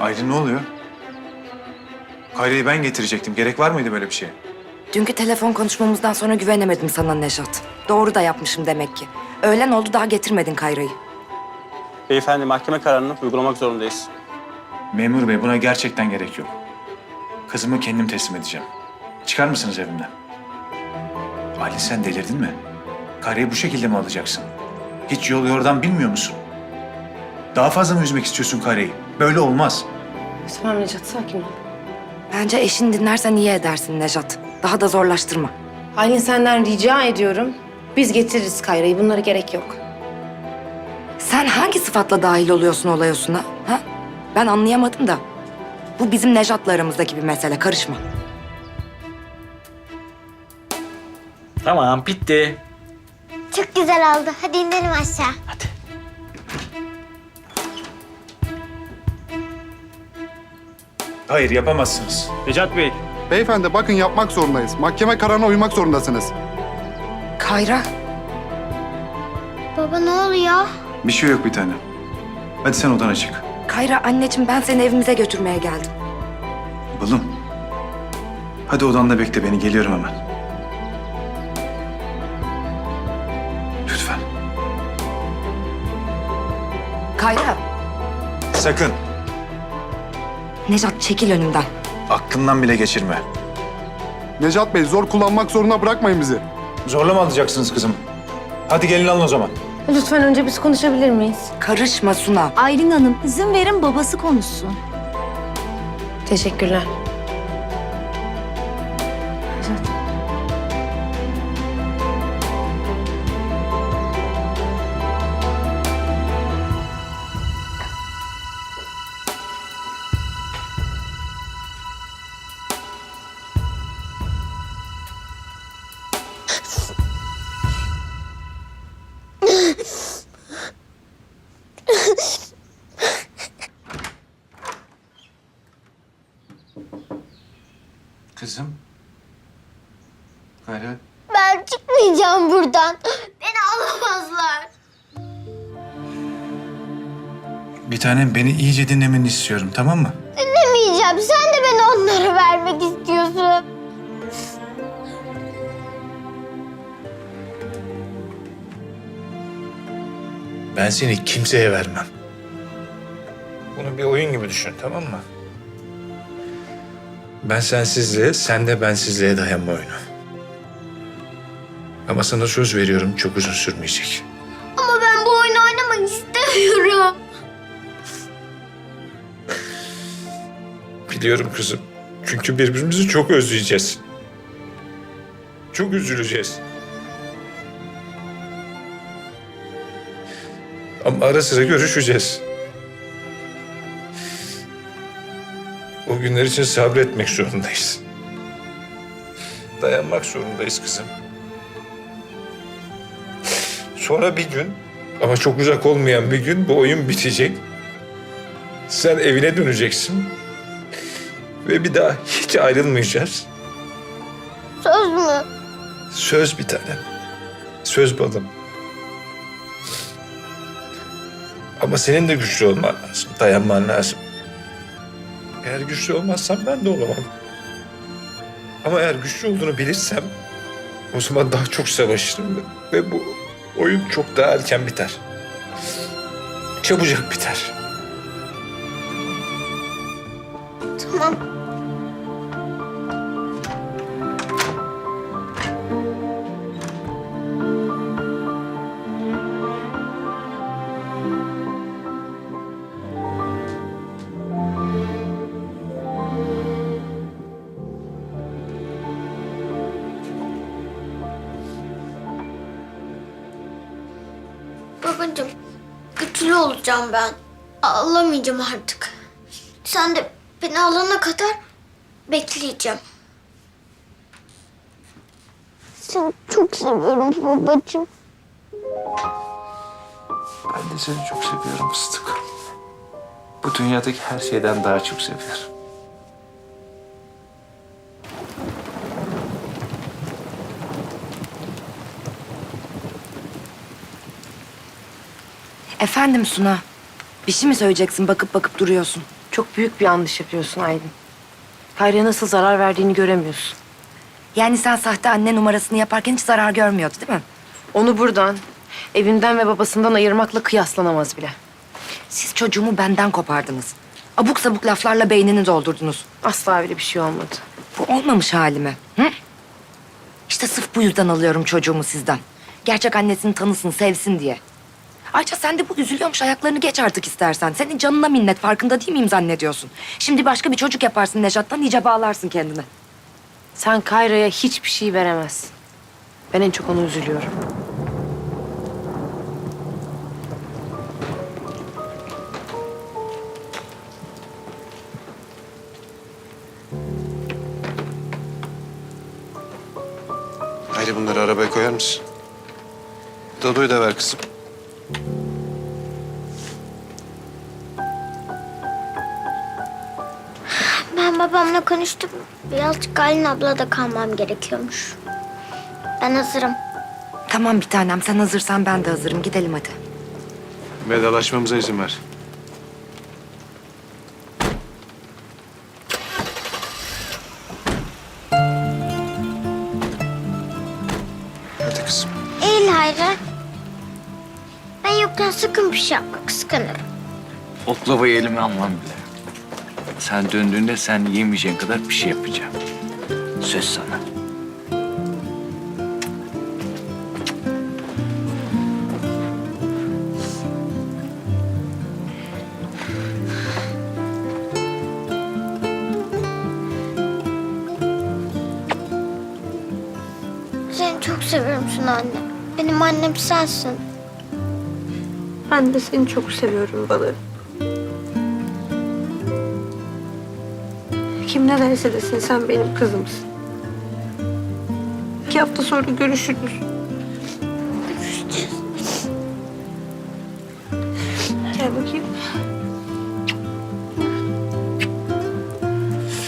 Aylin ne oluyor? Kayra'yı ben getirecektim. Gerek var mıydı böyle bir şeye? Dünkü telefon konuşmamızdan sonra güvenemedim sana Nejat. Doğru da yapmışım demek ki. Öğlen oldu daha getirmedin Kayra'yı. Beyefendi mahkeme kararını uygulamak zorundayız. Memur bey buna gerçekten gerek yok. Kızımı kendim teslim edeceğim. Çıkar mısınız evimden? Aylin sen delirdin mi? Karyayı bu şekilde mi alacaksın? Hiç yol yordan bilmiyor musun? Daha fazla mı üzmek istiyorsun Karyayı? Böyle olmaz. Tamam Necat sakin ol. Bence eşini dinlersen iyi edersin Nejat. Daha da zorlaştırma. Aylin senden rica ediyorum. Biz getiririz Kayra'yı. Bunlara gerek yok. Sen hangi sıfatla dahil oluyorsun olay osuna? Ha? Ben anlayamadım da. Bu bizim Nejat'la aramızdaki bir mesele. Karışma. Tamam bitti. Çok güzel oldu. Hadi inelim aşağı. Hadi. Hayır yapamazsınız. Necat Bey, Beyefendi bakın yapmak zorundayız. Mahkeme kararına uymak zorundasınız. Kayra, Baba ne oluyor? Bir şey yok bir tane. Hadi sen odana çık. Kayra anneciğim ben seni evimize götürmeye geldim. Balım. Hadi odanda bekle beni. Geliyorum hemen. Lütfen. Kayra, Sakın. Nejat çekil önümden. Aklından bile geçirme. Necat Bey zor kullanmak zorunda bırakmayın bizi. Zorla mı alacaksınız kızım? Hadi gelin alın o zaman. Lütfen önce biz konuşabilir miyiz? Karışma Suna. Aylin Hanım izin verin babası konuşsun. Teşekkürler. Kayra. Ben çıkmayacağım buradan. Beni alamazlar. Bir tanem beni iyice dinlemeni istiyorum tamam mı? Dinlemeyeceğim. Sen de beni onlara vermek istiyorsun. Ben seni kimseye vermem. Bunu bir oyun gibi düşün tamam mı? Ben sensizliğe, sen de bensizliğe dayanma oyunu. Ama sana söz veriyorum çok uzun sürmeyecek. Ama ben bu oyunu oynamak istemiyorum. Biliyorum kızım. Çünkü birbirimizi çok özleyeceğiz. Çok üzüleceğiz. Ama ara sıra görüşeceğiz. O günler için sabretmek zorundayız. Dayanmak zorundayız kızım. Sonra bir gün ama çok uzak olmayan bir gün bu oyun bitecek. Sen evine döneceksin. Ve bir daha hiç ayrılmayacağız. Söz mü? Söz bir tanem. Söz balım. Ama senin de güçlü olman lazım. Dayanman lazım. Eğer güçlü olmazsan ben de olamam. Ama eğer güçlü olduğunu bilirsem o zaman daha çok savaşırım. Ve bu oyun çok daha erken biter. Çabucak biter. Olacağım ben. Ağlamayacağım artık. Sen de beni alana kadar bekleyeceğim. Seni çok seviyorum babacığım. Ben de seni çok seviyorum fıstık. Bu dünyadaki her şeyden daha çok seviyorum. Efendim Suna. Bir şey mi söyleyeceksin? Bakıp bakıp duruyorsun. Çok büyük bir yanlış yapıyorsun Aylin. Kayra'ya nasıl zarar verdiğini göremiyorsun. Yani sen sahte anne numarasını yaparken hiç zarar görmüyordu değil mi? Onu buradan, evinden ve babasından ayırmakla kıyaslanamaz bile. Siz çocuğumu benden kopardınız. Abuk sabuk laflarla beynini doldurdunuz. Asla öyle bir şey olmadı. Bu olmamış halimi. Hı? İşte sırf bu yüzden alıyorum çocuğumu sizden. Gerçek annesini tanısın, sevsin diye. Ayrıca sen de bu üzülüyormuş ayaklarını geç artık istersen. Senin canına minnet farkında değil miyim zannediyorsun? Şimdi başka bir çocuk yaparsın Nejat'tan iyice bağlarsın kendini. Sen Kayra'ya hiçbir şey veremezsin. Ben en çok ona üzülüyorum. Hayri bunları arabaya koyar mısın? Dado'yu da ver kızım. Ben babamla konuştum. Birazcık Aylin ablada kalmam gerekiyormuş. Ben hazırım. Tamam bir tanem sen hazırsan ben de hazırım. Gidelim hadi. Vedalaşmamıza izin ver. Hadi kızım. Eğil Hayri. Ben yokken sakın bir şey yapma. Kıskanırım. Oklavayı elime almam bile. Sen döndüğünde sen yemeyeceğin kadar bir şey yapacağım. Söz sana. Seni çok seviyorum Suna anne. Benim annem sensin. Ben de seni çok seviyorum balarım. Kim ne derse desin sen benim kızımsın. İki hafta sonra görüşürüz. Gel bakayım.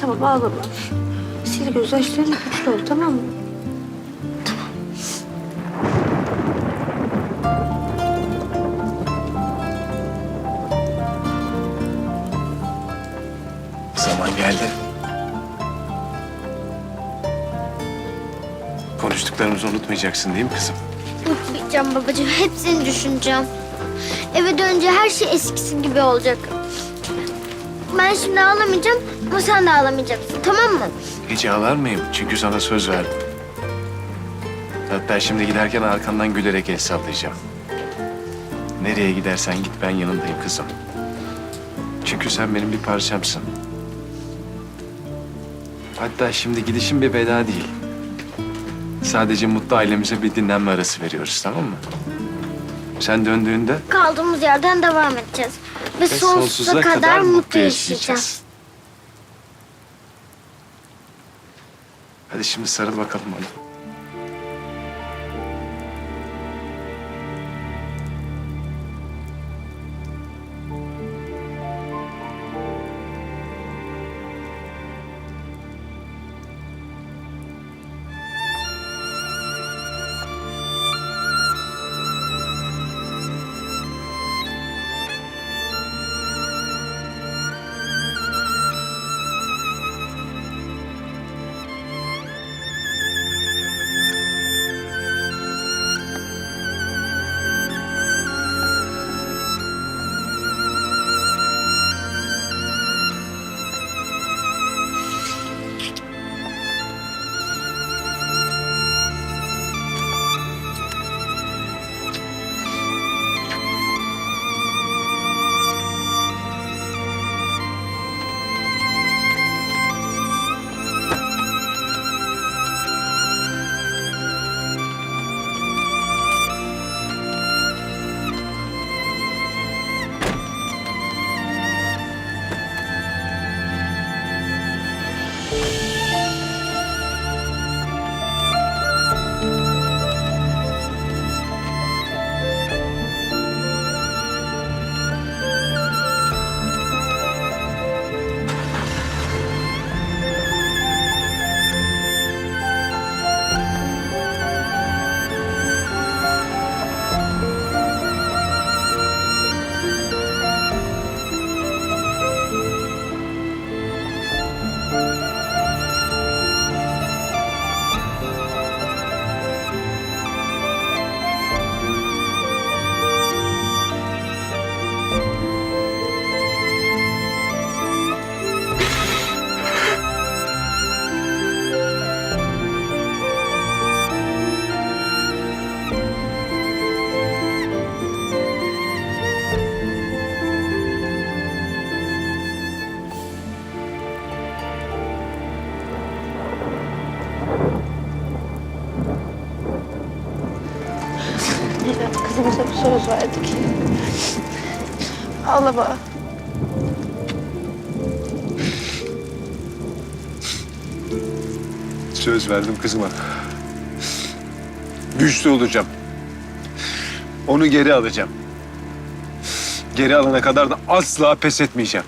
Tamam ağlama. Sil gözyaşlarını güçlü ol tamam mı? Zaman geldi. Konuştuklarımızı unutmayacaksın değil mi kızım? Unutmayacağım babacığım. Hepsini düşüneceğim. Eve dönünce her şey eskisi gibi olacak. Ben şimdi ağlamayacağım ama sen de ağlamayacaksın. Tamam mı? Hiç ağlar mıyım? Çünkü sana söz verdim. Hatta şimdi giderken arkandan gülerek el sallayacağım. Nereye gidersen git ben yanındayım kızım. Çünkü sen benim bir parçamsın. Hatta şimdi gidişim bir veda değil. Sadece mutlu ailemize bir dinlenme arası veriyoruz tamam mı? Sen döndüğünde Kaldığımız yerden devam edeceğiz. Ve, ve sonsuza, kadar, mutlu yaşayacağız. Hadi şimdi sarıl bakalım bana. Söz verdik. Ağlama. Söz verdim kızıma. Güçlü olacağım. Onu geri alacağım. Geri alana kadar da asla pes etmeyeceğim.